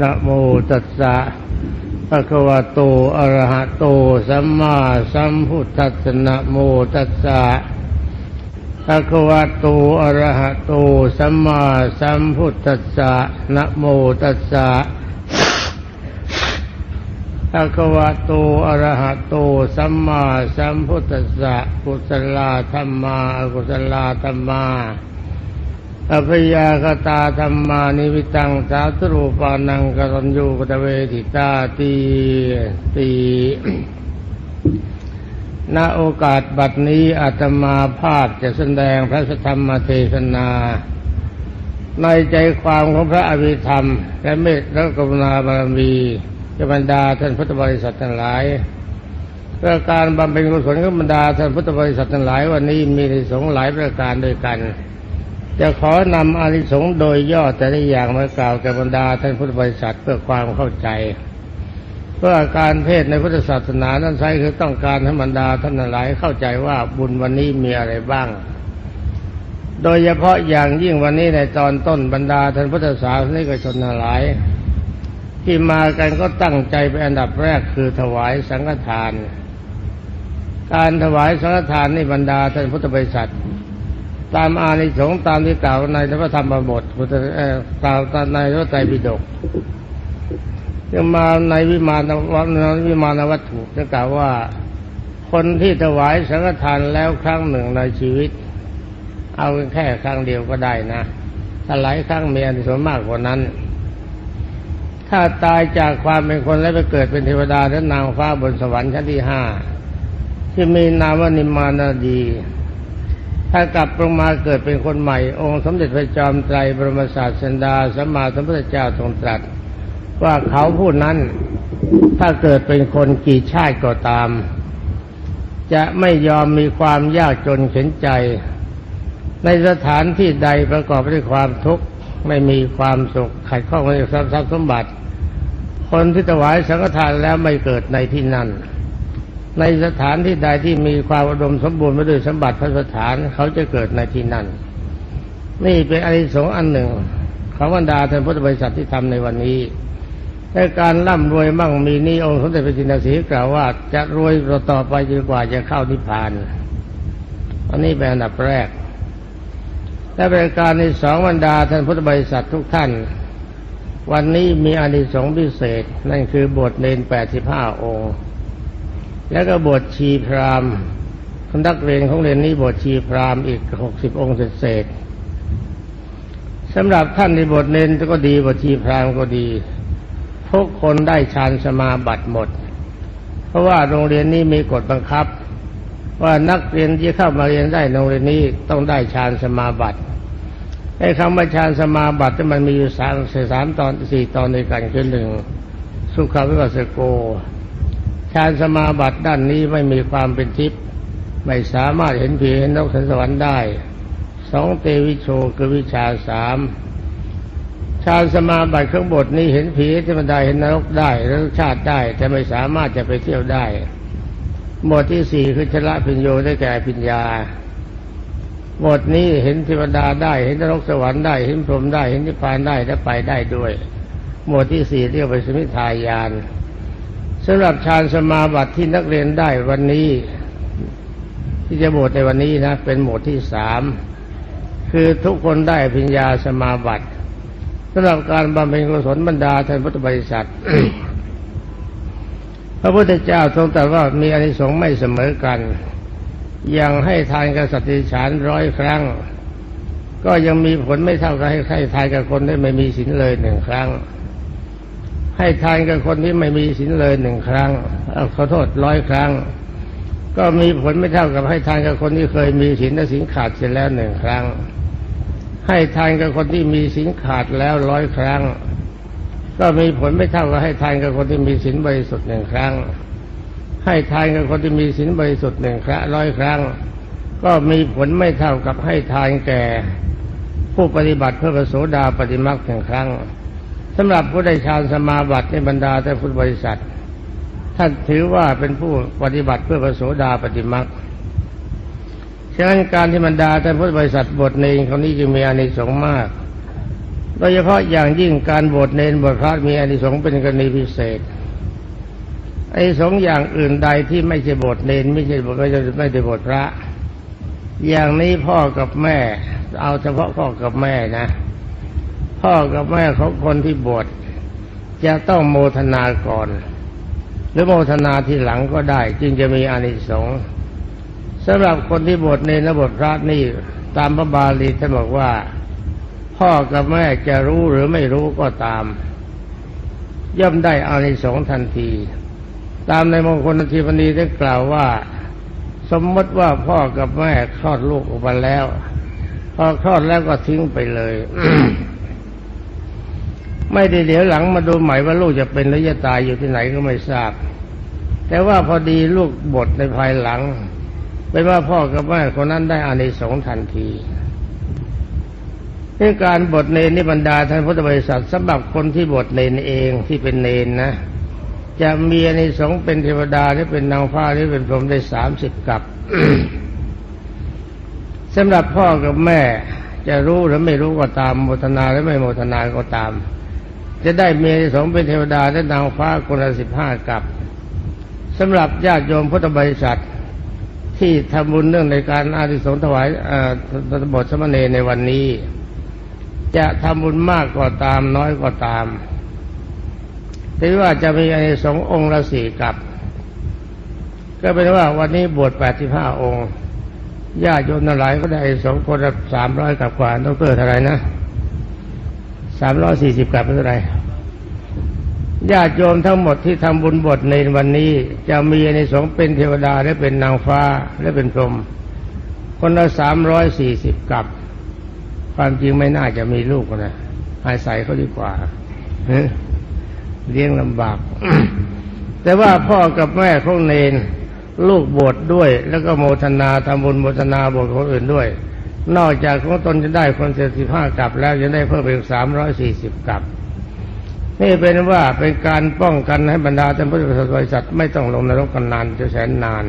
นะโมตัสสะภะคะวะโต อะระหะโต สัมมาสัมพุทธัสสะนะโมตัสสะภะคะวะโต อะระหะโต สัมมาสัมพุทธัสสะนะโมตัสสะภะคะวะโต อะระหะโต สัมมาสัมพุทธัสสะกุศลาธรรมาอกุศลาธรรมา อภยากตาธรรมานิวิตังสาธุรูปานังกตัญญูกตเวทิตาตีตีณโอกาสบัดนี้อาตมาภาพจะแสดงพระธรรมเทศนา ในใจความของพระอภิธรรม และเมตตากรุณาบารมีจะบรรดาท่านพุทธบริษัททั้งหลายเพื่อการบำเพ็ญกุศลของบรรดาท่านพุทธบริษัททั้งหลายวันนี้มีในสงฆ์หลายประการด้วยกัน จะขอนำอานิสงส์โดยย่อแต่ละอย่างมากล่าวแก่บรรดาท่านพุทธบริษัทเพื่อความเข้าใจเพื่อการเทศในพุทธศาสนานั้นใช้คือต้องการให้บรรดาท่านหลายเข้าใจว่าบุญวันนี้มีอะไรบ้าง โดยเฉพาะอย่างยิ่งวันนี้ในตอนต้นบรรดาท่านพุทธศาสนิกชนหลาย ที่มากันก็ตั้งใจเป็นอันดับแรกคือถวายสังฆทาน การถวายสังฆทานในบรรดาท่านพุทธบริษัท ตามอานิสงส์ตามที่กล่าวในพระธรรมบทพุทธเอ่อกล่าวตามในพระไตรปิฎกยังมาในวิมานวัตวิมานวัตถุจะกล่าวว่า คนที่ถวายสังฆทานแล้วครั้งหนึ่งในชีวิต เอาแค่ครั้งเดียวก็ได้นะถ้าหลายครั้งมีอานิสงส์มากกว่านั้น ถ้าตายจากความเป็นคนแล้วไปเกิดเป็นเทวดาและนางฟ้าบนสวรรค์ชั้นที่ห้าที่มีนามว่านิมมานาดี ถ้ากลับลงมาเกิดเป็นคนใหม่ องค์สมเด็จพระจอมไตรบรมศาสดาสัมมาสัมพุทธเจ้าทรงตรัส ว่าเขาผู้นั้นถ้าเกิดเป็นคนกี่ชาติก็ตาม จะไม่ยอมมีความยากจนเข็นใจ ในสถานที่ใดประกอบด้วยความทุกข์ไม่มีความสุขขัดข้องในทรัพย์สมบัติ คนที่ถวายสังฆทานแล้วไม่เกิดในที่นั้น ในสถานที่ใดที่มีความอุดมสมบูรณ์ไปด้วยสมบัติพระสถานเขาจะเกิดในที่นั้นนี่เป็นอานิสงส์อันหนึ่งของบรรดาท่านพุทธบริษัทที่ทำในวันนี้ในการร่ำรวยมั่งมีนี้องค์สมเด็จพระจินสีกล่าวว่าจะรวยต่อไปจนกว่าจะเข้านิพพาน อันนี้เป็นอันดับแรก และเป็นการในสองบรรดาท่านพุทธบริษัททุกท่าน วันนี้มีอานิสงส์พิเศษ นั่นคือบทเนนแปดสิบห้าองค์ แล้วก็บทชีพรามคนักเรียนของเรียนนี้บทชีพรามอีกหกสิบองค์เศษสำหรับท่านในบทเนนก็ดีบทชีพรามก็ดีทุกคนได้ฌานสมาบัติหมด เพราะว่าโรงเรียนนี้มีกฎบังคับ ว่านักเรียนที่เข้ามาเรียนได้โรงเรียนนี้ต้องได้ฌานสมาบัติไอ้คำว่าฌานสมาบัติมันมีอยู่สามสามตอนสี่ตอนในกันคือหนึ่งสุขวิปัสสโก ฌานสมาบัติด้านนี้ไม่มีความเป็นทิพย์ไม่สามารถเห็นผีเห็นนกสันสวรรค์ได้สองเตวิโชคือวิชาสามฌานสมาบัติข้างบทนี้เห็นผีเทวดาเห็นนรกได้แล้วชาติได้ แต่ไม่สามารถจะไปเที่ยวได้บทที่สี่คือชละพิญโยได้แก่พิญญาบทนี้เห็นเทวดาได้ เห็นนรกสวรรค์ได้ เห็นพรหมได้ เห็นนิพพานได้และไปได้ด้วยบทที่สี่เรียกว่าสมิทายาน สำหรับฌานสมาบัติที่นักเรียนได้วันนี้ ที่จะบทในวันนี้นะ เป็นหมดที่สามคือทุกคนได้พิญญาสมาบัติสำหรับการบำเพ็ญกุศลบรรดาท่านพุทธบริษัทพระพุทธเจ้าทรงตรัสว่ามีอนิสงส์ไม่เสมอกันย่างให้ทานกับสัตว์ดิฉานร้อยครั้ง ก็ยังมีผลไม่เท่ากับให้ให้ทานกับคนที่ไม่มีศีลเลยหนึ่งครั้ง ให้ทานกับคนที่ไม่มีศีลเลยหนึ่งครั้งขอโทษร้อยครั้ง ก็มีผลไม่เท่ากับให้ทานกับคนที่เคยมีศีลและศีลขาดเสียแล้วหนึ่งครั้ง ให้ทานกับคนที่มีศีลขาดแล้วร้อยครั้ง ก็มีผลไม่เท่ากับให้ทานกับคนที่มีศีลบริสุทธิ์หนึ่งครั้ง ให้ทานกับคนที่มีศีลบริสุทธิ์หนึ่งครั้งร้อยครั้ง ก็มีผลไม่เท่ากับให้ทานแก่ ผู้ปฏิบัติเพื่อประโสดาปฏิมาหนึ่งครั้ง สำหรับผู้ได้ฌานสมาบัติในบรรดาแต่พุทธบริษัท ท่านถือว่าเป็นผู้ปฏิบัติเพื่อประโสดาปฏิมาฉะนั้นการที่บรรดาท่านพุทธบริษัทบทหนึ่งคนนี้จึงมีอานิสงส์มาก โดยเฉพาะอย่างยิ่งการบวชเนนบวชพระมีอานิสงส์เป็นกรณีพิเศษไอ้สงอย่างอื่นใดที่ไม่ใช่บวชเนนไม่ใช่บวชไม่ใช่ไม่ได้บวชพระ อย่างนี้พ่อกับแม่ เอาเฉพาะพ่อกับแม่นะ พ่อกับแม่ของคนที่บวชจะต้องโมทนาก่อน หรือโมทนาทีหลังก็ได้ จึงจะมีอานิสงส์สำหรับคนที่บวชเนระบวชพระนี่ตามพระบาลีท่านบอกว่า พ่อกับแม่จะรู้หรือไม่รู้ก็ตาม ย่อมได้อานิสงส์ทันที ตามในมงคลทีปณีได้กล่าวว่า สมมติว่าพ่อกับแม่คลอดลูกออกมาแล้ว พอคลอดแล้วก็ทิ้งไปเลย ไม่ได้เดี๋ยวหลังมาดูใหม่ว่าลูกจะเป็นหรือจะตายอยู่ที่ไหนก็ไม่ทราบ แต่ว่าพอดีลูกบทในภายหลังเป็นว่าพ่อกับแม่คนนั้นได้อานิสงส์ทันทีในการบทเนนิบรรดาท่านพุทธบริษัทสำหรับคนที่บทเนรเองที่เป็นเนรนะ จะมีอานิสงส์เป็นเทวดาหรือเป็นนางฟ้าหรือเป็นพรหมได้สามสิบกับสำหรับพ่อกับแม่จะรู้หรือไม่รู้ก็ตามโมทนาหรือไม่โมทนาก็ตาม จะได้เมีอานิสงเป็นเทวดาและนางฟ้าคนละสิบห้ากับสำหรับญาติโยมพุทธบริษัทที่ทำบุญเรื่องในการอาทิสงถวายบทสมณีในวันนี้ จะทำบุญมากก็ตามน้อยก็ตามถือว่าจะมีอานิสงส์องค์ละสี่กับ ก็เป็นว่าวันนี้บวชแปดสิบห้าองค์ญาติโยมทั้งหลายก็ได้สองคนละสามร้อยกับกว่าดรเท่าไหรนะ สามร้อยสี่สิบกับเท่าไหรญาติโยมทั้งหมดที่ทำบุญบทในวันนี้ จะมีในสงเป็นเทวดาและเป็นนางฟ้าและเป็นพรหมคนละสามร้อยสี่สิบกับ ความจริงไม่น่าจะมีลูกนะอาศัยเขาดีกว่าเลี้ยงลำบาก แต่ว่าพ่อกับแม่ของเนน ลูกบวชดด้วย แล้วก็โมทนาทำบุญโมทนาบวชคนอื่นด้วย นอกจากของตนจะได้คนเจ็ดสิบห้ากับแล้วยังได้เพิ่มเป็นสามร้อยสี่สิบกับ นี่เป็นว่าเป็นการป้องกันให้บรรดาท่านพุทธบริษัทไม่ต้องลงนรกกันนานจะแสนนาน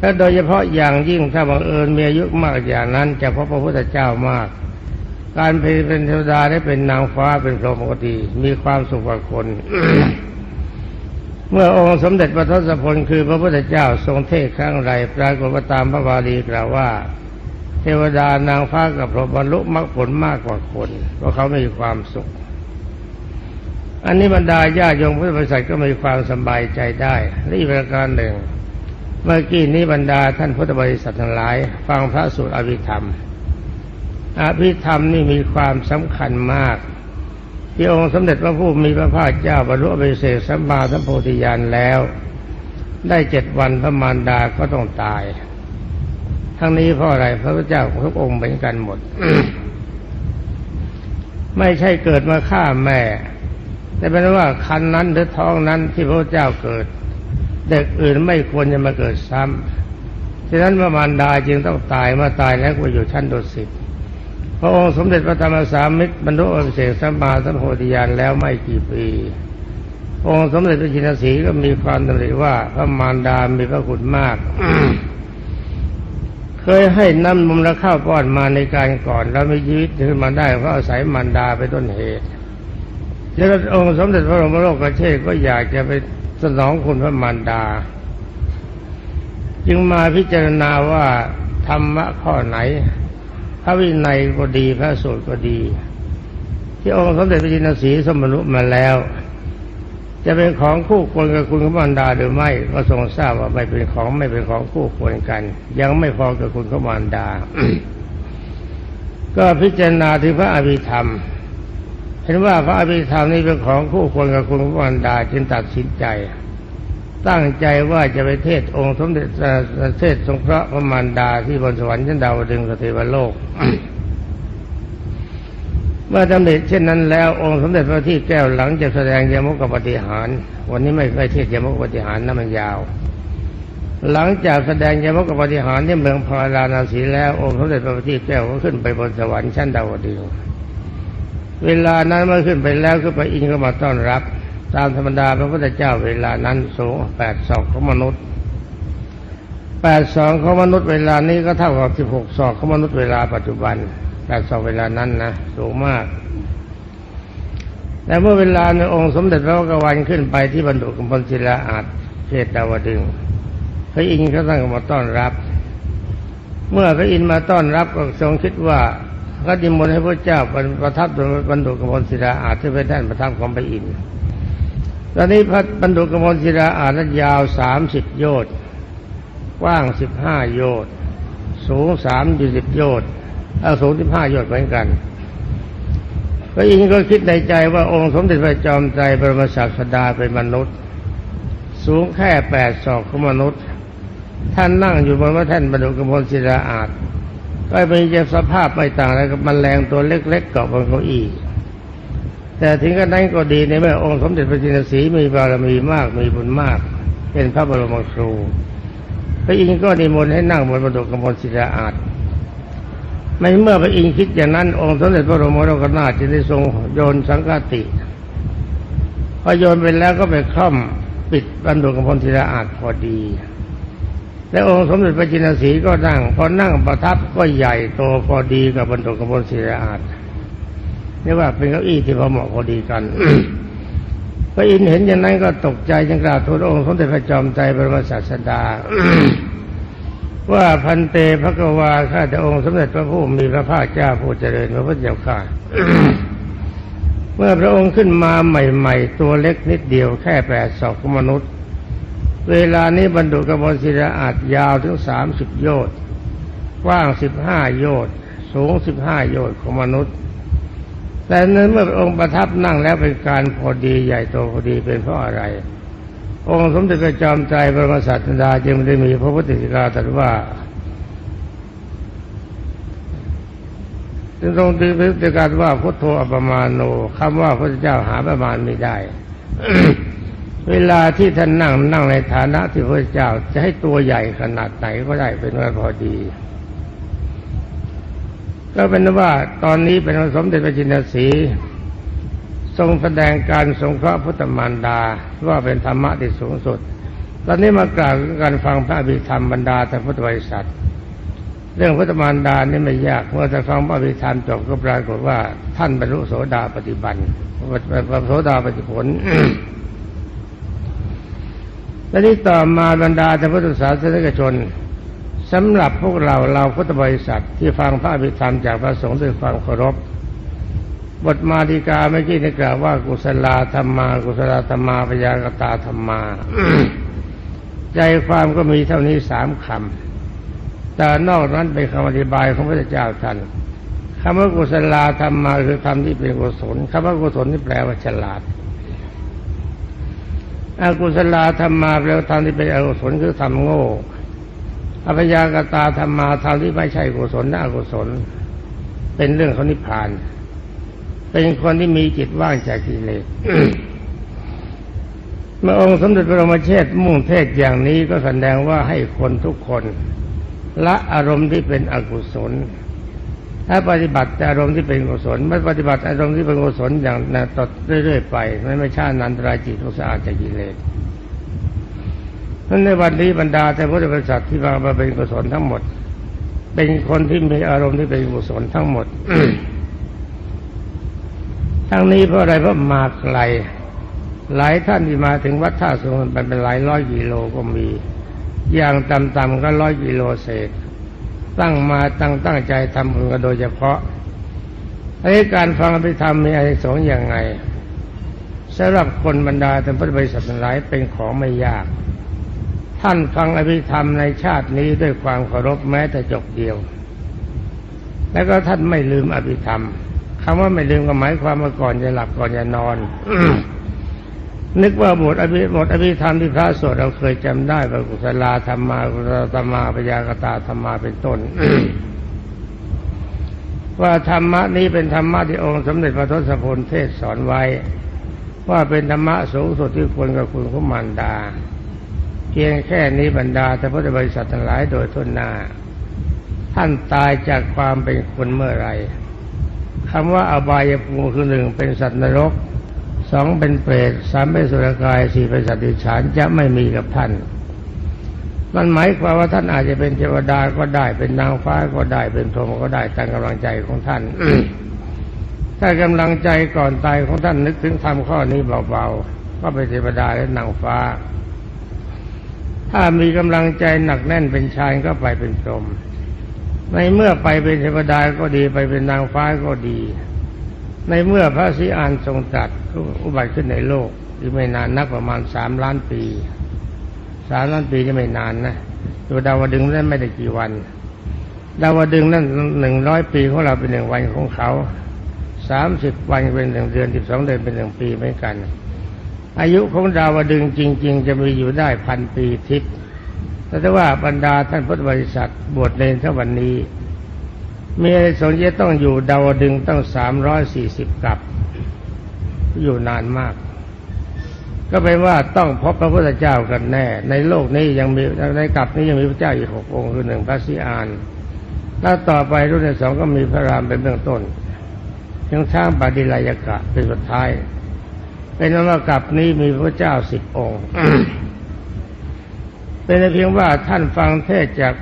และโดยเฉพาะอย่างยิ่งถ้าบังเอิญมีอายุมากอย่างนั้นจะพบพระพุทธเจ้ามาก การเป็นเทวดาได้เป็นนางฟ้าเป็นพรหมปกติมีความสุขกว่าคน เมื่อองค์สมเด็จพระทศพลคือพระพุทธเจ้าทรงเทศครั้งไรปรากฏว่าตามพระบาลีกล่าวว่า เทวดานางฟ้ากับพรหมบรรลุมรรคผลมากกว่าคน เพราะเขามีความสุข อันนี้บรรดาญาโยมพุทธบริษัทก็มีความสบายใจได้และอีกประการหนึ่ง เมื่อกี้นี้บรรดาท่านพุทธบริษัททั้งหลาย ฟังพระสูตรอภิธรรม อภิธรรมนี่มีความสำคัญมาก ที่องค์สมเด็จพระผู้มีพระภาคเจ้าบรรลุอภิเศษสัมมาสัมโพธิญาณแล้ว ได้เจ็ดวันพระมารดาก็ต้องตาย ทั้งนี้เพราะอะไรพระพุทธเจ้าทุกองค์เหมือนกันหมด ไม่ใช่เกิดมาฆ่าแม่ แต่เป็นว่าคันนั้นหรือท้องนั้นที่พระเจ้าเกิด เด็กอื่นไม่ควรจะมาเกิดซ้ำฉะนั้นพระมารดาจึงต้องตายมื่อตายแล้วก็อยู่ชั้นดุสิตพระองค์สมเด็จพระธรรมสามิตรบรรลุอภิเศษสัมมาสัมโพธิญาณแล้วไม่กี่ปี องค์สมเด็จพระจินสีก็มีความดำริว่าพระมารดามีพระคุณมาก ยให้น้ำนมและข้าวป้อนมาในการก่อน แล้วมีชีวิตขึ้นมาได้เพราะอาศัยมารดาเป็นต้นเหตุแล้วองค์สมเด็จพระบรมโลกเชษก็อยากจะไปสนองคุณพระมารดา จึงมาพิจารณาว่าธรรมะข้อไหน พระวินัยก็ดีพระสูตรก็ดี ที่องค์สมเด็จพระจินสีสมนุมาแล้ว จะเป็นของคู่ควรกับคุณพระมารดาหรือไม่ก็ทรงทราบว่าไม่เป็นของไม่เป็นของคู่ควรกัน ยังไม่พอกับคุณพระมารดา ก็พิจารณาถึงพระอภิธรรม เห็นว่าพระอภิธรรมนี้เป็นของคู่ควรกับคุณพระมารดาจึงตัดสินใจ ตั้งใจว่าจะไปเทศองค์สมเด็จเทศสงเคราะห์พระมารดาที่บนสวรรค์ชั้นดาวดึงสเทวโลก เมื่อดำเนินเช่นนั้นแล้วองค์สมเด็จพระที่แก้วหลังจะแสดงยมกปฏิหาร วันนี้ไม่ไม่เทศยมกปฏิหารนะมันยาว หลังจากแสดงยมกปฏิหารที่เมืองพาราณสีแล้วองค์สมเด็จพระที่แก้วก็ขึ้นไปบนสวรรค์ชั้นดาวดึงเวลานั้นเมื่อขึ้นไปแล้วก็ไปอินก็มาต้อนรับ ตามธรรมดาพระพุทธเจ้าเวลานั้นสูงแปดศอกของมนุษย์แปดสองของมนุษย์เวลานี้ก็เท่ากับสิบหกศอกของมนุษย์เวลาปัจจุบัน แปดศอกเวลานั้นนะสูงมากแต่เมื่อเวลาในองค์สมเด็จพระกวันขึ้นไปที่บรรดุกำพลศิลาอาจเขตดาวดึงพระอินทร์ก็ตั้งมาต้อนรับ เมื่อพระอินทร์มาต้อนรับก็ทรงคิดว่าก็ดิมนให้พระเจ้าประทับบรรดุกำพลศิลาอาจที่เป็นแท่นประทับของพระอินทร์ตอนนี้พระบรรดุกำพลศิลาอาจนั้นยาวสามสิบโยชน์กว้างสิบห้าโยชน์สูงสามยี่สิบโยชน์ อาสูงสิบห้าโยชน์เหมือนกันพระอินทร์ก็คิดในใจว่าองค์สมเด็จพระจอมไตรบรมศาสดาเป็นมนุษย์ สูงแค่แปดศอกของมนุษย์ ท่านนั่งอยู่บนพระแท่นบรรดุกมลศิลาอาจก็เป็นเจสภาพไม่ต่างอะไรกับแมลงตัวเล็กๆเกาะบนเก้าอี้แต่ถึงกระนั้นก็ดีในเมื่อองค์สมเด็จพระจินสีมีบารมีมากมีบุญมาก เป็นพระบรมครูพระอินทร์ก็นิมนต์ให้นั่งบนบรรดุกมลศิลาอาจ ในเมื่อพระอินทร์คิดอย่างนั้น องค์สมเด็จพระบรมโลกนาถจึงได้ทรงโยนสังฆติพอโยนไปแล้วก็ไปคล่อมปิดบรรดุกมลศิลาอาจพอดี และองค์สมเด็จพระจินสีก็นั่งพอนั่งประทับก็ใหญ่โตพอดีกับบรรดุกมลศิลาอาจเรียกว่าเป็นเก้าอี้ที่พอเหมาะพอดีกันพระอินทร์เห็นอย่างนั้นก็ตกใจจึงกราบทูลองค์สมเด็จพระจอมไตรบรมศาสดา ว่าพันเตพระกวาข้าแต่องค์สมเด็จพระผู้มีพระภาคเจ้าผู้เจริญพระพุทธเจ้าข้าเมื่อพระองค์ขึ้นมาใหม่ ๆ ตัวเล็กนิดเดียวแค่แปดศอกของมนุษย์ เวลานี้บรรดุกบลศิลาอาจยาวถึงสามสิบโยชน์กว้างสิบห้าโยชน์สูงสิบห้าโยชน์ของมนุษย์ แต่นั้นเมื่อพระองค์ประทับนั่งแล้วเป็นการพอดีใหญ่โตพอดีเป็นเพราะอะไร องค์สมเด็จพระจอมไตรบรมศาสดาจึงได้มีพระพุทธสิกาตรัสว่าจึงทรงตีพระพุทธการว่าพุทโธอัปมาโนคำว่าพระเจ้าหาประมาณไม่ได้ เวลาที่ท่านนั่งนั่งในฐานะที่พระเจ้าจะให้ตัวใหญ่ขนาดไหนก็ได้เป็นว่าพอดี ก็เป็นว่าตอนนี้เป็นสมเด็จพระจินสี ทรงแสดงการสงเคราะห์พุทธมารดาว่าเป็นธรรมะที่สูงสุด ตอนนี้มากล่าวการฟังพระอภิธรรมบรรดาแต่พุทธบริษัท เรื่องพุทธมารดานี่ไม่ยาก เมื่อจะฟังพระอภิธรรมจบก็ปรากฏว่า ท่านบรรลุโสดาปฏิบัติโสดาปฏิผลและนี้ต่อมาบรรดาแต่พุทธศาสนิกชนสำหรับพวกเราเราพุทธบริษัทที่ฟังพระอภิธรรมจากพระสงฆ์ด้วยความเคารพ บทมาติกาเมื่อกี้ได้กล่าวว่ากุศลาธรรมา กุศลธรรมาปยากตาธรรมา ใจความก็มีเท่านี้สามคำแต่นอกนั้นเป็นคำอธิบายของพระเจ้าท่านคำว่ากุศลาธรรมาคือธรรมที่เป็นกุศลคำว่ากุศลนี่แปลว่าฉลาดอกุศลาธรรมาแปลว่าธรรมที่เป็นอกุศลคือธรรมโง่อภยากตาธรรมาธรรมที่ไม่ใช่กุศลนะอกุศล เป็นเรื่องของนิพพาน เป็นคนที่มีจิตว่างจากกิเลสเมื่อองค์สมเด็จพระบรมเชษฐ์มุ่งเทศอย่างนี้ก็แสดงว่าให้คนทุกคนละอารมณ์ที่เป็นอกุศล ถ้าปฏิบัติอารมณ์ที่เป็นกุศลไม่ปฏิบัติอารมณ์ที่เป็นกุศลอย่างนั้นต่อเรื่อยๆไปไม่ไม่ชาตินันตรายจิตทุกสะอาดจากกิเลสนั้นในวันนี้บรรดาแต่พุทธบริษัทที่มาเป็นกุศลทั้งหมด เป็นคนที่มีอารมณ์ที่เป็นกุศลทั้งหมด ทั้งนี้เพราะอะไรเพราะมาไกล หลายท่านที่มาถึงวัดท่าสุนเป็นหลายร้อยกิโลก็มี อย่างต่ำๆก็ร้อยกิโลเศษ ตั้งมาตั้งตั้งใจทำบุญกันโดยเฉพาะไอ้การฟังอภิธรรมมีอานิสงอย่างไงสำหรับคนบรรดาแต่พุทธบริษัทหลายเป็นของไม่ยาก ท่านฟังอภิธรรมในชาตินี้ด้วยความเคารพแม้แต่จบเดียว แล้วก็ท่านไม่ลืมอภิธรรม คำว่าไม่ลืมก็หมายความว่าก่อนจะหลับก่อนจะนอน นึกว่าบทอภิบทอภิธรรมที่พระสวดเราเคยจำได้ว่ากุศลาธรรมากุศลธรรมาปยากตาธรรมาเป็นต้นว่าธรรมะนี้เป็นธรรมะที่องค์สมเด็จพระทศพลเทศสอนไว้ ว่าเป็นธรรมะสูงสุดที่ควรกับคุณขุมารดา เพียงแค่นี้บรรดาแต่พุทธบริษัททั้งหลายโดยทุนนา ท่านตายจากความเป็นคนเมื่อไร คำว่าอบายภูมิคือหนึ่งเป็นสัตว์นรกสองเป็นเปรตสามเป็นสุรกายสี่เป็นสัตว์ดิฉานจะไม่มีกับท่าน มันหมายความว่าท่านอาจจะเป็นเทวดาก็ได้เป็นนางฟ้าก็ได้เป็นพรหมก็ได้ตามกำลังใจของท่าน ถ้ากำลังใจก่อนตายของท่านนึกถึงทำข้อนี้เบาๆก็เป็นเทวดาและนางฟ้า ถ้ามีกำลังใจหนักแน่นเป็นชายก็ไปเป็นพรหม ในเมื่อไปเป็นเทวดาก็ดีไปเป็นนางฟ้าก็ดี ในเมื่อพระศรีอานทรงตรัสอุบัติขึ้นในโลกที่ไม่นานนักประมาณสามล้านปีสามล้านปีนี่ไม่นานนะตัวดาวดึงนั้นไม่ได้กี่วัน ดาวดึงนั้นหนึ่งร้อยปีของเราเป็นหนึ่งวันของเขาสามสิบวันเป็นหนึ่งเดือนสิบสองเดือนเป็นหนึ่งปีเหมือนกัน อายุของดาวดึงจริง ๆ จะมีอยู่ได้พันปีทิพย์ แต่ว่าบรรดาท่านพุทธบริษัทบวชในเท่าวันนี้ มีอะไรสงฆ์จะต้องอยู่ดาวดึงต้องสามร้อยสี่สิบกับ อยู่นานมาก ก็เป็นว่าต้องพบพระพุทธเจ้ากันแน่ ในโลกนี้ยังมีในกลับนี้ยังมีพระเจ้าอีกหกองค์คือหนึ่งพระสิอานแล้วต่อไปรุ่นที่สองก็มีพระรามเป็นเบื้องต้นยังช้างปาดิลายกะเป็นสุดท้ายเป็นว่ากลับนี้มีพระเจ้าสิบองค์ เป็นเพียงว่าท่านฟังเทศจาก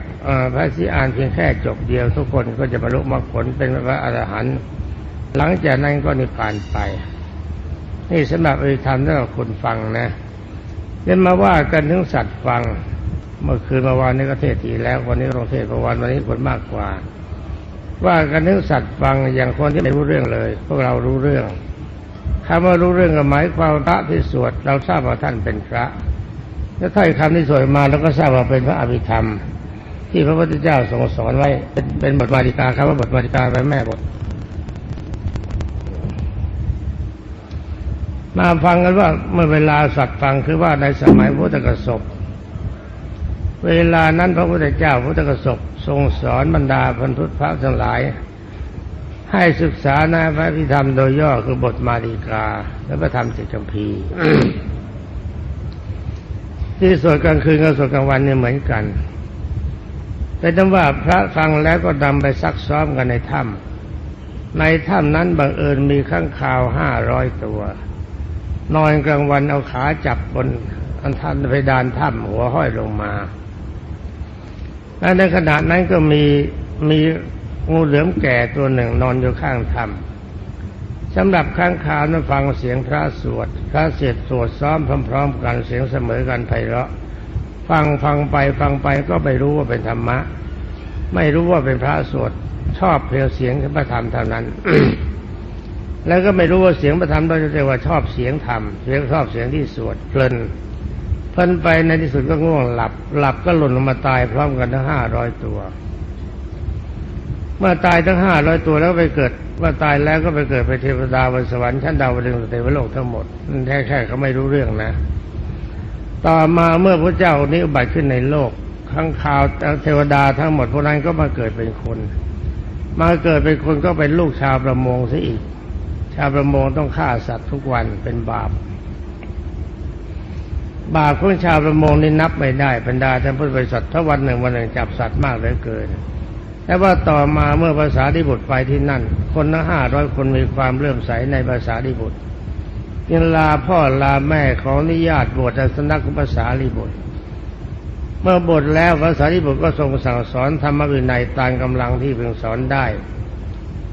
พระสิอานเพียงแค่จบเดียว ทุกคนก็จะบรรลุมรรคผลเป็นพระอรหันต์หลังจากนั้นก็นิพพานไป นี่สำหรับอริธรรมสำหรับคนฟังนะเล่นมาว่ากันถึงสัตว์ฟัง เมื่อคืนเมื่อวานนี้ก็เทศทีแล้ว วันนี้โรงเทศเมื่อวานวันนี้คนมากกว่า ว่ากันถึงสัตว์ฟังอย่างคนที่ไม่รู้เรื่องเลย พวกเรารู้เรื่องคำว่ารู้เรื่องก็หมายความพระที่สวดเราทราบว่าท่านเป็นพระ แล้วถ้อยคำที่สวดมาเราก็ทราบว่าเป็นพระอภิธรรม ที่พระพุทธเจ้าทรงสอนไว้เป็นบทมาริกาครับว่าบทมาริกาเป็นแม่บท มาฟังกันว่าเมื่อเวลาสัตว์ฟังคือว่าในสมัยพุทธกสบเวลานั้นพระพุทธเจ้าพุทธกสบทรงสอนบรรดาพันธุพระทั้งหลาย ให้ศึกษาในพระพิธรรมโดยย่อคือบทมาริกา และพระธรรมจิตคัมภี ที่สวดกลางคืนกับสวดกลางวันเนี่ยเหมือนกัน แต่ต้งว่าพระฟังแล้วก็นำไปซักซ้อมกันในถ้ำในถ้ำนั้นบังเอิญมีข้างคาวห้าร้อยตัว นอนกลางวันเอาขาจับบนอันทันเพดานถ้ำหัวห้อยลงมา และในขณะนั้นก็มีมีงูเหลือมแก่ตัวหนึ่งนอนอยู่ข้างถ้ำ สำหรับข้างคาวนั้นฟังเสียงพระสวด พระเสร็จสวดซ้อมพร้อม ๆ กันเสียงเสมอกันไพเราะ ฟังฟังไปฟังไปก็ไม่รู้ว่าเป็นธรรมะ ไม่รู้ว่าเป็นพระสวดชอบเพลงเสียงพระธรรมเท่านั้น แล้วก็ไม่รู้ว่าเสียงประธรรมเราจะเรียกว่าชอบเสียงธรรมเสียงชอบเสียงที่สวดเพลินเพลินไปในที่สุดก็ง่วงหลับ หลับก็หล่นลงมาตายพร้อมกันทั้งห้าร้อยตัว เมื่อตายทั้งห้าร้อยตัวแล้วไปเกิดเมื่อตายแล้วก็ไปเกิดไปเทวดาบนสวรรค์ชั้นดาวดึงสเทวโลกทั้งหมดแค่แค่เขาไม่รู้เรื่องนะ ต่อมาเมื่อพระเจ้านี้อุบัติขึ้นในโลกข้างข่าวเทวดาทั้งหมดพวกนั้นก็มาเกิดเป็นคน มาเกิดเป็นคนก็เป็นลูกชาวประมงซะอีก ชาวประมงต้องฆ่าสัตว์ทุกวันเป็นบาป บาปของชาวประมงนี่นับไม่ได้บรรดาท่านพุทธบริษัทถ้าวันหนึ่งวันหนึ่งจับสัตว์มากเหลือเกิน แต่ว่าต่อมาเมื่อภาษาดิบุตรไปที่นั่น คนละห้าร้อยคนมีความเลื่อมใสในภาษาดิบุตรยังลาพ่อลาแม่ขออนุญาตบวชในสนักภาษาลิบุตร เมื่อบวชแล้วภาษาลิบุตรก็ทรงสั่งสอนธรรมวินัยตามกำลังที่พึงสอนได้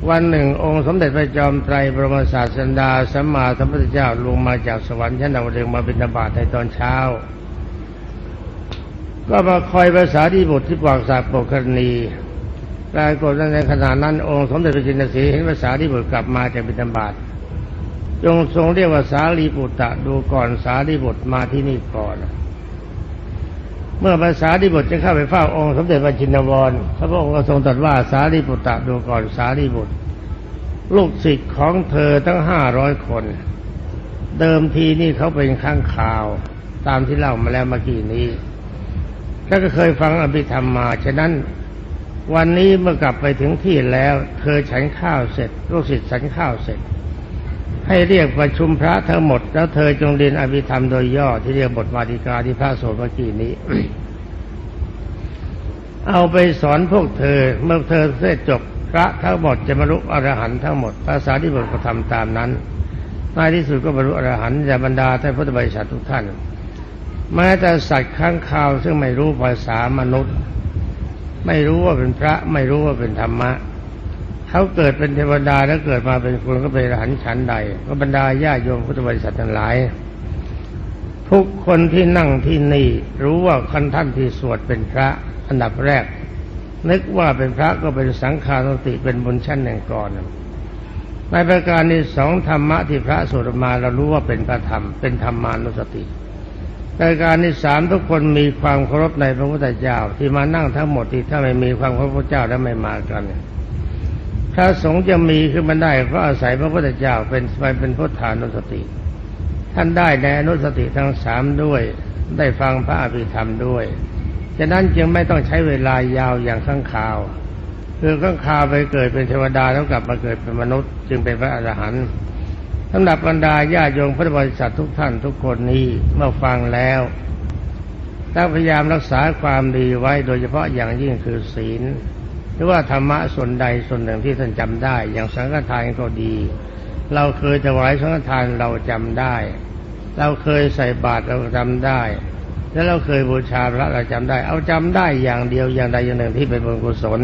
วันหนึ่งองค์สมเด็จพระจอมไตรบรมศาสดาสัมมาสัมพุทธเจ้าลงมาจากสวรรค์ชั้นดาวดึงมาบิณฑบาตในตอนเช้า ก็มาคอยภาษาดิบุตรที่ปากสาปกคณี ปรากฏว่าในขณะนั้นองค์สมเด็จพระจินสีเห็นภาษาดิบุตรกลับมาจากบิณฑบาตจงทรงเรียกว่าสารีบุตรดูก่อนสารีบุตรมาที่นี่ก่อน เมื่อภาษาดิบุตรจะเข้าไปเฝ้าองค์สมเด็จพระจินวรพระองค์ก็ทรงตรัสว่าสารีบุตรดูก่อนสารีบุตร ลูกศิษย์ของเธอทั้งห้าร้อยคน เดิมทีนี่เขาเป็นข้างข่าว ตามที่เล่ามาแล้วเมื่อกี้นี้แล้วก็เคยฟังอภิธรรมมา ฉะนั้น วันนี้เมื่อกลับไปถึงที่แล้ว เธอฉันข้าวเสร็จลูกศิษย์ฉันข้าวเสร็จ ให้เรียกประชุมพระทั้งหมด แล้วเธอจงเรียนอภิธรรมโดยย่อที่เรียกบทวาติกาที่พระโสดเมื่อกี้นี้ เอาไปสอนพวกเธอเมื่อเธอเสร็จจบพระทั้งหมดจะบรรลุอรหันต์ทั้งหมดภาษาที่บทก็ทำตามนั้นในที่สุดก็บรรลุอรหันต์จะบรรดาท่านพุทธบริษัททุกท่านแม้แต่สัตว์ข้างคาวซึ่งไม่รู้ภาษามนุษย์ ไม่รู้ว่าเป็นพระ ไม่รู้ว่าเป็นธรรมะเขาเกิดเป็นเทวดาแล้วเกิดมาเป็นคนก็เป็นอรหันต์ชั้นใด ก็บรรดาญาโยมพุทธบริษัททั้งหลาย ทุกคนที่นั่งที่นี่รู้ว่าคันท่านที่สวดเป็นพระอันดับแรก นึกว่าเป็นพระก็เป็นสังฆานุติเป็นบุญชั้นหนึ่งก่อนในประการที่สองธรรมะที่พระสวดมาเรารู้ว่าเป็นพระธรรมเป็นธรรมานุสติ ในการที่สามทุกคนมีความเคารพในพระพุทธเจ้า ที่มานั่งทั้งหมดที่ถ้าไม่มีความเคารพพระเจ้าแล้วไม่มากันพระสงฆ์จะมีขึ้นมาได้เพราะอาศัยพระพุทธเจ้าเป็นไปเป็นพุทธานุสติ ท่านได้ในอนุสติทั้งสามด้วย ได้ฟังพระอภิธรรมด้วยฉะนั้นจึงไม่ต้องใช้เวลายาวอย่างข้างข่าว คือข้างข่าวไปเกิดเป็นเทวดาแล้วกลับมาเกิดเป็นมนุษย์ จึงเป็นพระอรหันต์ สำหรับบรรดาญาโยมพุทธบริษัททุกท่านทุกคนนี้เมื่อฟังแล้วต้องพยายามรักษาความดีไว้โดยเฉพาะอย่างยิ่งคือศีล หรือว่าธรรมะส่วนใดส่วนหนึ่งที่ท่านจำได้ อย่างสังฆทานก็ดี เราเคยถวายสังฆทานเราจำได้ เราเคยใส่บาตรเราจำได้ แล้วเราเคยบูชาพระเราจำได้ เอาจำได้อย่างเดียวอย่างใดอย่างหนึ่งที่เป็นบุญกุศล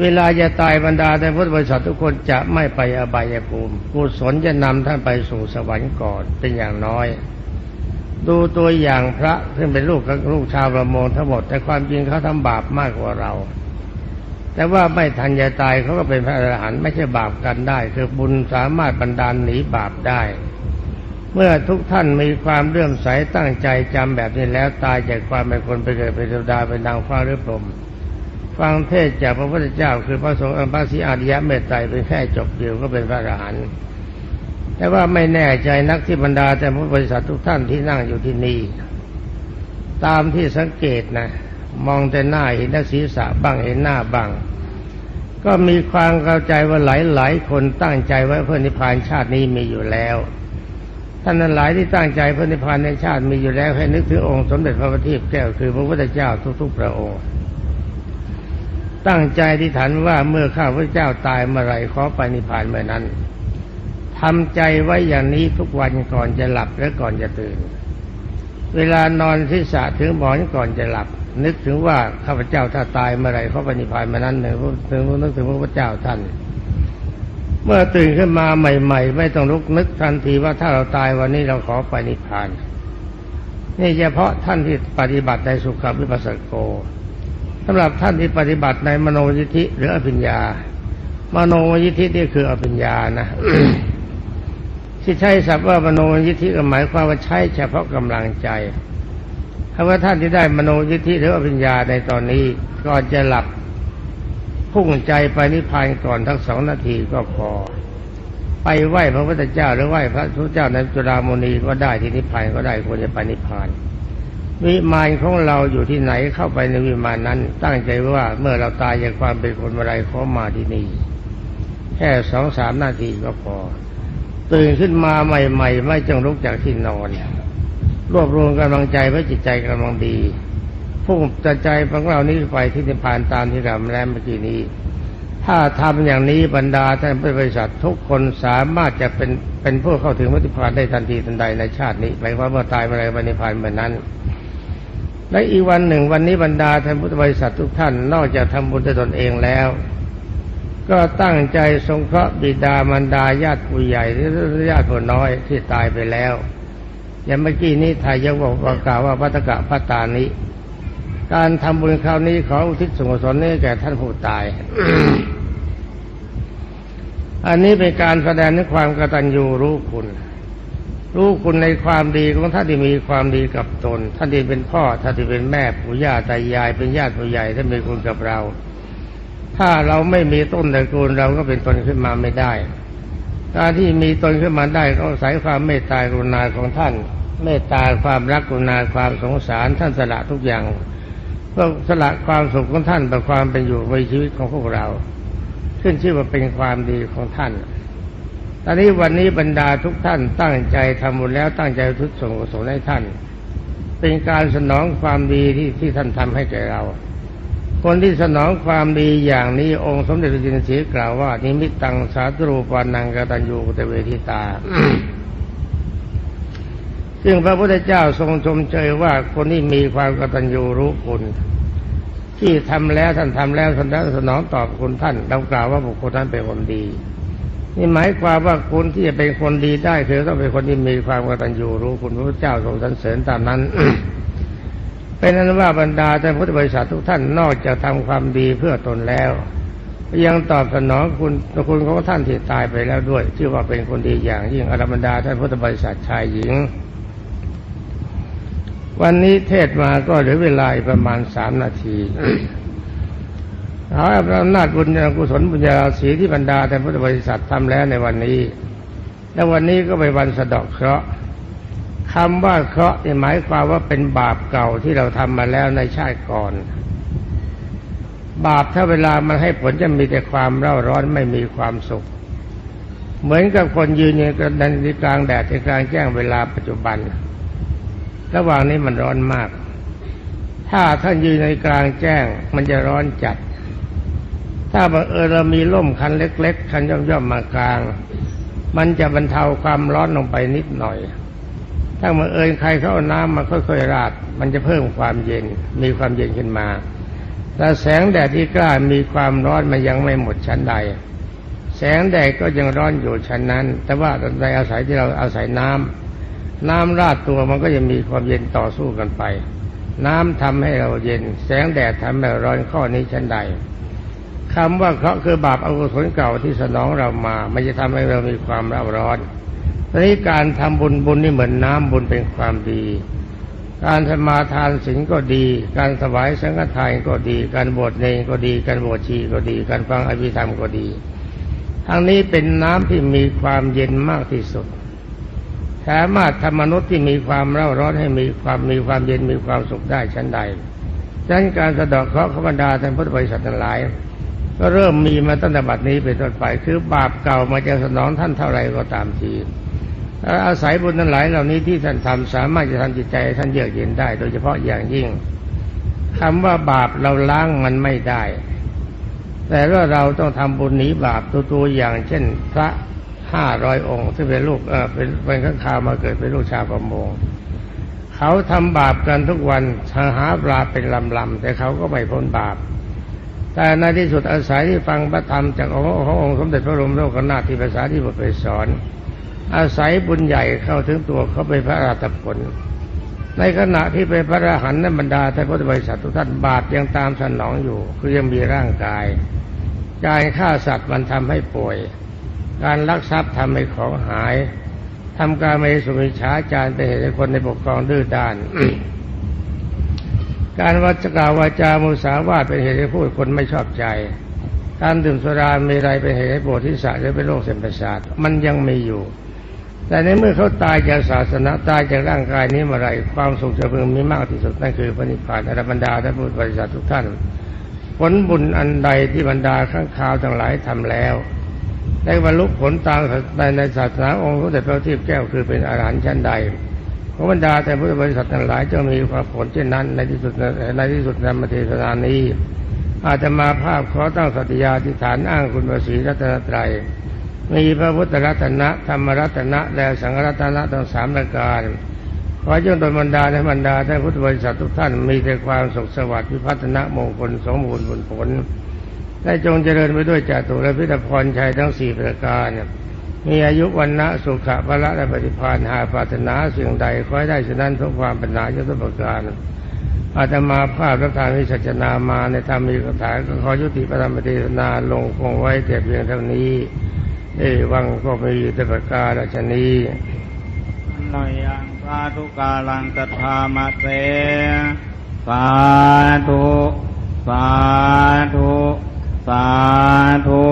เวลาจะตายบรรดาแต่พุทธบริษัททุกคนจะไม่ไปอบายภูมิกุศลจะนำท่านไปสู่สวรรค์ก่อนเป็นอย่างน้อย ดูตัวอย่างพระซึ่งเป็นลูกกับลูกชาวประมงทั้งหมด แต่ความจริงเขาทำบาปมากกว่าเรา แต่ว่าไม่ทันจะตายเขาก็เป็นพระอรหันต์ไม่ใช่บาปกันได้ คือบุญสามารถบันดาลหนีบาปได้ เมื่อทุกท่านมีความเลื่อมใสตั้งใจจำแบบนี้แล้วตายจากความเป็นคนไปเกิดเป็นเทวดาเป็นนางฟ้าหรือพรหม ฟังเทศจากพระพุทธเจ้า คือพระสงฆ์พระศรีอาริยะเมตไตรเป็นแค่จบเดียวก็เป็นพระอรหันต์แต่ว่าไม่แน่ใจนักที่บรรดาแต่พุทธบริษัททุกท่านที่นั่งอยู่ที่นี่ตามที่สังเกตนะ มองแต่หน้าเห็นแต่ศีรษะบ้างเห็นหน้าบ้างก็มีความเข้าใจว่าหลายหลายคนตั้งใจไว้เพื่อนิพพานชาตินี้มีอยู่แล้วท่านนั้นหลายที่ตั้งใจเพื่อนิพพานในชาติมีอยู่แล้วให้นึกถึงองค์สมเด็จพระบัณฑิตแก้วคือพระพุทธเจ้าทุกๆพระองค์ ตั้งใจที่ฐานว่าเมื่อข้าพระเจ้าตายเมื่อไรขอไปนิพพานเมื่อนั้นทำใจไว้อย่างนี้ทุกวันก่อนจะหลับและก่อนจะตื่น เวลานอนที่สะถึงหมอนก่อนจะหลับ นึกถึงว่าข้าพเจ้าถ้าตายเมื่อไรเขาปณิพานมานั้นหนึ่งถึงนึกถึงพระพุทธเจ้าท่าน เมื่อตื่นขึ้นมาใหม่ ๆ ไม่ต้องลุกนึกทันทีว่าถ้าเราตายวันนี้เราขอไปนิพพาน นี่เฉพาะท่านที่ปฏิบัติในสุขวิปัสสโก สำหรับท่านที่ปฏิบัติในมโนยิธิหรืออภิญญา มโนยิธินี่คืออภิญญานะที่ใช้ศัพท์ว่ามโนยิธิก็หมายความว่าใช้เฉพาะกำลังใจถ้าว่าท่านที่ได้มโนยิธิหรืออภิญญาในตอนนี้ก่อนจะหลับพุ่งใจไปนิพพานก่อนทั้งสองนาทีก็พอ ไปไหว้พระพุทธเจ้าหรือไหว้พระพุทธเจ้าในจุฬามณีก็ได้ที่นิพพานก็ได้ควรจะไปนิพพาน วิมานของเราอยู่ที่ไหนเข้าไปในวิมานนั้น ตั้งใจว่าเมื่อเราตายจากความเป็นคนอะไรขอมาที่นี่ แค่สองสามนาทีก็พอ ตื่นขึ้นมาใหม่ ๆ ไม่จงลุกจากที่นอน รวบรวมกำลังใจไว้จิตใจกำลังดีพุ่งจะใจของเรานี้ไปที่นิพพานตามที่เราแล้เมื่อกี้นี้ ถ้าทำอย่างนี้บรรดาท่านบริษัททุกคนสามารถจะเป็นเป็นผู้เข้าถึงนิพพานได้ทันทีทันใดในชาตินี้หมายความว่าตายเมื่อไรวันนิพพานเมื่อนั้น และอีกวันหนึ่งวันนี้บรรดาท่านพุทธบริษัททุกท่านนอกจากทำบุญด้วยตนเองแล้ว ก็ตั้งใจสงเคราะห์บิดามารดาญาติผู้ใหญ่หรือญาติผู้น้อยที่ตายไปแล้วอย่างเมื่อกี้นี้ทยยังบอกประกาศว่าพัตกะพัตตานิการทำบุญคราวนี้ขออุทิศส่วนกุศลนี้แก่ท่านผู้ตาย อันนี้เป็นการแสดงในความกตัญญูรู้คุณ รู้คุณในความดีของท่านที่มีความดีกับตน ท่านที่เป็นพ่อท่านที่เป็นแม่ปู่ย่าตายาย เป็นญาติผู้ใหญ่ท่านมีคุณกับเรา ถ้าเราไม่มีต้นตระกูลเราก็เป็นตนขึ้นมาไม่ได้การที่มีตนขึ้นมาได้ก็อาศัยความเมตตากรุณาของท่าน เมตตาความรักกรุณาความสงสารท่านสละทุกอย่างเพื่อสละความสุขของท่านต่อความเป็นอยู่ในชีวิตของพวกเรา ขึ้นชื่อว่าเป็นความดีของท่าน อนนี้วันนี้บรรดาทุกท่านตั้งใจทำบุญแล้วตั้งใจทุกส่งกุศลให้ท่าน เป็นการสนองความดีที่ที่ท่านทำให้แก่เรา คนที่สนองความดีอย่างนี้องค์สมเด็จพระจินสีกล่าวว่า นิมิตตังสาธุรูปานังกตัญญูตเวทิตา ซึ่งพระพุทธเจ้าทรงชมเชยว่าคนที่มีความกตัญญูรู้คุณที่ทำแล้วท่านทำแล้วท่านได้สนองตอบคุณท่านเรากล่าวว่าบุคคลนั้นเป็นคนดี นี่หมายความว่าคุณที่จะเป็นคนดีได้คือต้องเป็นคนที่มีความกตัญญูรู้คุณพระเจ้าทรงสรรเสริญตามนั้น เป็นนั้นว่าบรรดาท่านพุทธบริษัททุกท่านนอกจากทำความดีเพื่อตนแล้ว ยังตอบสนองคุณคุณของท่านที่ตายไปแล้วด้วยชื่อว่าเป็นคนดีอย่างยิ่งอรบรรดาท่านพุทธบริษัทชายหญิง วันนี้เทศมาก็เหลือเวลาประมาณสามนาที เออำนาจบุญญากุศลบุญญาราศีที่บรรดาท่พุทธบริษัททำแล้วในวันนี้ และวันนี้ก็เป็นวันสะเดาะเคราะห์คำว่าเคราะห์นี่หมายความว่าเป็นบาปเก่าที่เราทำมาแล้วในชาติก่อน บาปถ้าเวลามันให้ผลจะมีแต่ความเร่าร้อนไม่มีความสุข เหมือนกับคนยืนอยู่ในกลางแดดในกลางแจ้งเวลาปัจจุบัน ระหว่างนี้มันร้อนมาก ถ้าท่านยืนในกลางแจ้งมันจะร้อนจัด ถ้าบังเอิญเรามีร่มคันเล็ก ๆ คันย่อมๆมากลาง มันจะบรรเทาความร้อนลงไปนิดหน่อย ถ้าบังเอิญใครเข้าเอาน้ำมาค่อยๆราด มันจะเพิ่มความเย็น มีความเย็นขึ้นมาแต่แสงแดดที่กล้ามีความร้อนมันยังไม่หมดชั้นใด แสงแดดก็ยังร้อนอยู่ชั้นนั้น แต่ว่าในอาศัยที่เราอาศัยน้ำน้ำราดตัวมันก็จะมีความเย็นต่อสู้กันไป น้ำทำให้เราเย็น แสงแดดทำให้เราร้อนข้อนี้ชั้นใด คำว่าเคราะห์คือบาปอกุศลเก่าที่สนองเรามา มันจะทำให้เรามีความเร่าร้อนทีนี้การทำบุญบุญนี่เหมือนน้ำบุญเป็นความดี การสมาทานศีลก็ดี การถวายสังฆทานก็ดี การบวชเนรก็ดี การบวชชีก็ดี การฟังอภิธรรมก็ดี ทั้งนี้เป็นน้ำที่มีความเย็นมากที่สุดสามารถทำมนุษย์ที่มีความเร่าร้อนให้มีความมีความเย็นมีความสุขได้ชั้นใดดังนั้นการสะดอกเคราะห์ขบรรดาท่านพุทธบริษัททั้งหลาย ก็เริ่มมีมาตั้งแต่บัดนี้เป็นต้นไป คือบาปเก่ามาจะสนองท่านเท่าไรก็ตามทีแล้วอาศัยบุญทั้งหลายเหล่านี้ที่ท่านทำสามารถจะทำจิตใจท่านเยือกเย็นได้ โดยเฉพาะอย่างยิ่งคำว่าบาปเราล้างมันไม่ได้ แต่ว่าเราต้องทำบุญหนีบาปตัวตัวอย่าง เช่น พระห้าร้อยองค์ที่เป็นลูกเออเป็นเป็นข้างคาวมาเกิดเป็นลูกชาวประมงเขาทำบาปกันทุกวันหาปลาเป็นลำๆแต่เขาก็ไม่พ้นบาป แต่ในที่สุดอาศัยที่ฟังพระธรรมจากองค์ขององค์สมเด็จพระบรมโลกนาถที่ภาษาที่บทไปสอน อาศัยบุญใหญ่เข้าถึงตัวเขาเป็นพระอราตผล ในขณะที่เป็นพระอรหันต์นั้นบรรดาท่านพุทธบริษัททุกท่านบาปยังตามสนองอยู่ คือยังมีร่างกาย การฆ่าสัตว์มันทำให้ป่วย การลักทรัพย์ทำให้ของหายทำการไม่สุมิชาจารเป็นเหตุให้คนในปกครองดื้อด้าน การวัจกาวาจามุสาวาทเป็นเหตุให้พูดคนไม่ชอบใจ การดื่มสุรามีไรเป็นเหตุให้ปวดทิศะหรือเป็นโรคเส้นประสาทมันยังมีอยู่ แต่ในเมื่อเขาตายจากศาสนาตายจากร่างกายนี้เมื่อไรความสุขจะพึงมีมากที่สุดนั่นคือพระนิพพานอรบรรดาท่านพุทธบริษัททุกท่าน ผลบุญอันใดที่บรรดาข้างคาวทั้งหลายทำแล้วได้บรรลุผลตามในในศาสนาองค์พระเดชพระทิพย์แก้วคือเป็นอรหันต์ชั้นใด ขอบรรดาแต่พุทธบริษัททั้งหลายจะมีความผลเช่นนั้น ในที่สุดในที่สุดธรรมเทศนานี้ อาจจะมาภาพขอตั้งสัตยาธิฐานอ้างคุณพระศรีรัตนตรัยมีพระพุทธรัตนะธรรมรัตนะและสังฆรัตนะทั้งสามประการขอจงโดนบรรดาและบรรดาท่านพุทธบริษัททุกท่านมีแต่ความสุขสวัสดิ์พิพัฒนมงคลสมบูรณ์ผลผลได้จงเจริญไปด้วยจตุรพิธพรชัยทั้งสี่ประการ มีอายุวันนะสุขะพละและปฏิภาณหาปัตรนาสิ่งใดขอใได้ฉะนั้นทุกความปัญหายุทธประการอาตมาภาพรับทานวิสัชนามาในธรรมีคาถาก็ขอยุติประธรรมเทศนาลงคงไว้แต่เพียงเท่านี้ เอวังก็มีแต่ประการชนีหน่อยยังสาธุกาลังตถามาเตสาธุ สาธุ สาธุ